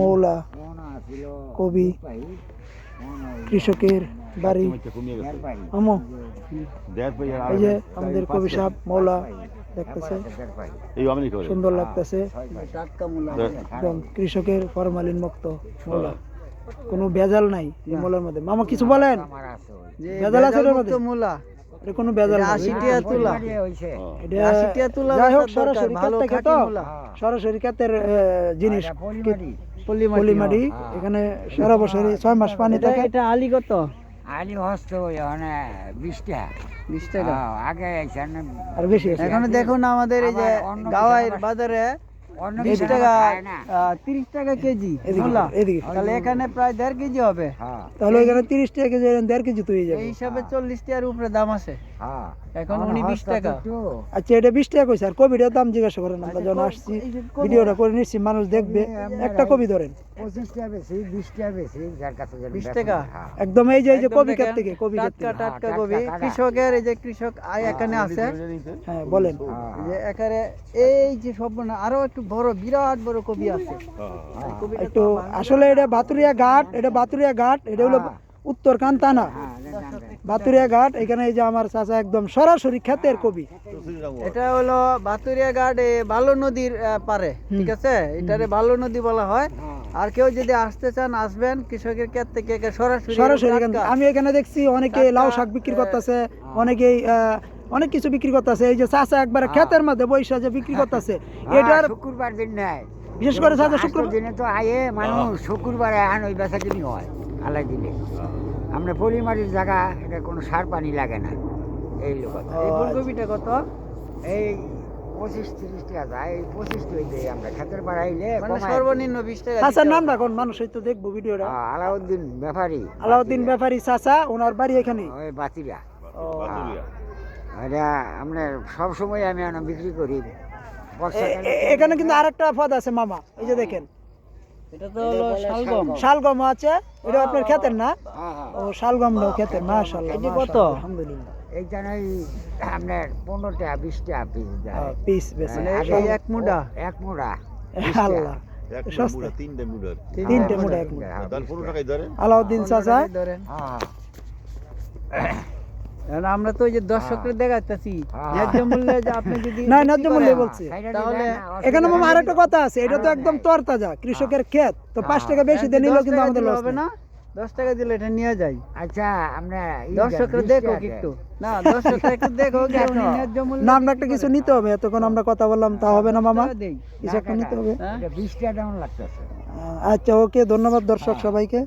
মৌলা কবি কৃষকের বাড়ি আমো। এই যে আমাদের কবি সাহেব মৌলা দেখতেছে। সুন্দর লাগতেছে। একদম কৃষকের ফরমালিন মুক্ত মৌলা। কোনো ভেজাল নাই এই মৌলার মধ্যে। মামা কিছু বলেন? ভেজাল আছে মধ্যে? মূলা। এটা কোনো ভেজাল নাই আশি টাকা তুলা। হ্যাঁ। এটা আশি টাকা তুলা যাই হোক সরাসরি ভালো থেকে তো সরাসরি ক্ষেতের জিনিস পলিমাটি। এখানে সারা বছরই ছয় মাস পানি এটা থাকে। এটা আলি কত? আলি হস্ত মানে বিশটা বিশ টাকা। আগে আর বেশি এখন দেখুন আমাদের এই যে গাওয়াইয়ের বাজারে বিশ টাকা তিরিশ টাকা কেজি এদিকে তাহলে এখানে প্রায় দেড় কেজি হবে। হ্যাঁ। তাহলে এখানে তিরিশ টাকা কেজি দেড় কেজি তো হয়ে যাবে। এই হিসাবে চল্লিশ টাকার উপরে দাম আছে। হ্যাঁ। এখন উনি বিশ টাকা। আচ্ছা এটা বিশ টাকা কইছে আর কবিটার দাম জিজ্ঞাসা করেন আমরা যখন আসছি ভিডিওটা করে নিচ্ছি মানুষ দেখবে। একটা কবি ধরেন। পঁচিশটা বেশি বিশটা বেশি যার কাছে বিশ টাকা? হ্যাঁ। একদম এই যে এই যে কবি থেকে কবি টাটকা টাটকা টাটকা কবি কৃষকের এই যে কৃষক আয় এখানে আছে। হ্যাঁ বলেন। হ্যাঁ, যে এখানে এই যে সব না আরও একটু বড় বিরাট বড় কবি আছে। একটু আসলে এটা বাতুরিয়া ঘাট এটা বাতুরিয়া ঘাট এটা হলো উত্তর কান্তানা। হ্যাঁ। বাতুরিয়া ঘাট এখানে এই যে আমার চাচা একদম সরাসরি ক্ষেতের কবি। এটা হলো বাতুরিয়া ঘাট বালু নদীর পারে ঠিক আছে? এটারে বালু নদী বলা হয়। আর কেউ যদি আসতে চান আসবেন। কৃষকের ক্ষেত থেকে সরাসরি। আমি এখানে দেখছি অনেকে লাউ শাক বিক্রি করতেছে অনেকেই আহ, অনেক কিছু বিক্রি করতেছে। এই যে চাচা একবার ক্ষেতের মধ্যে বৈশা যে বিক্রি করতেছে হ্যাঁ, এটার শুক্রবার দিন নেয় বিশেষ করে চাচা শুক্রবার দিনে তো আয়ে মানুষ শুক্রবারে আন ওই বেচা কিনি হয়। আলাই দিলে। আমরা পলিমারির জায়গা এটা কোনো সার পানি লাগে না। এই লোক এই ফুলকপিটা কত? এই পঁচিশ তিরিশ টাকা যায়। এই পঁচিশ টাকা আমরা খেতের বাড়াইলে মানে সর্বনিম্ন বিশ টাকা দিতে নাম রাখুন মানুষ হয়তো দেখব ভিডিওটা। আলাউদ্দিন ব্যাপারী। আলাউদ্দিন ব্যাপারী চাচা ওনার বাড়ি এখানে। ওই বাতিরা ও, এটা আমরা সব সময় আমি আনা বিক্রি করি। এখানে কিন্তু আরেকটা পদ আছে মামা। এই যে দেখেন। এটা তো হলো শালগম। শালগম। আছে এটা আপনার ক্ষেতের না? হ্যাঁ, হ্যাঁ। ও মাশাআল্লাহ এটি কত? আলহামদুলিল্লাহ। ওই আপনার পনেরো টাকা বিশ টাকা পিস পিস বেশি। এই এক মুঠা এক মোড়া আল্লাহ এক মুড়া তিনটে তিনটে মুড়া এক মুড়া। আলাউদ্দিন চাচা? ধরেন হ্যাঁ এখন আমরা তো ওই যে দর্শকদের দেখাইতেছি। হ্যাঁ। ন্যায্য মূল্যে যে আপনি যদি না ন্যায্য মূল্যে বলছি। তাহলে এখানে মামা আরেকটা কথা আছে এটা তো একদম তরতাজা কৃষকের ক্ষেত। তো পাঁচ টাকা বেশি দিয়ে নিলেও কিন্তু আমাদের লস হবে না? দশ টাকা দিলে এটা নিয়ে যাই। আচ্ছা আমরা দর্শকরা দেখো একটু না দর্শকরা একটু দেখো। উনি ন্যায্য একটা কিছু নিতে হবে এতক্ষণ আমরা কথা বললাম তা হবে না মামা? কিছু একটা নিতে হবে। হ্যাঁ? বিশ টাকা কেমন লাগতেছে। আচ্ছা ওকে ধন্যবাদ দর্শক সবাইকে।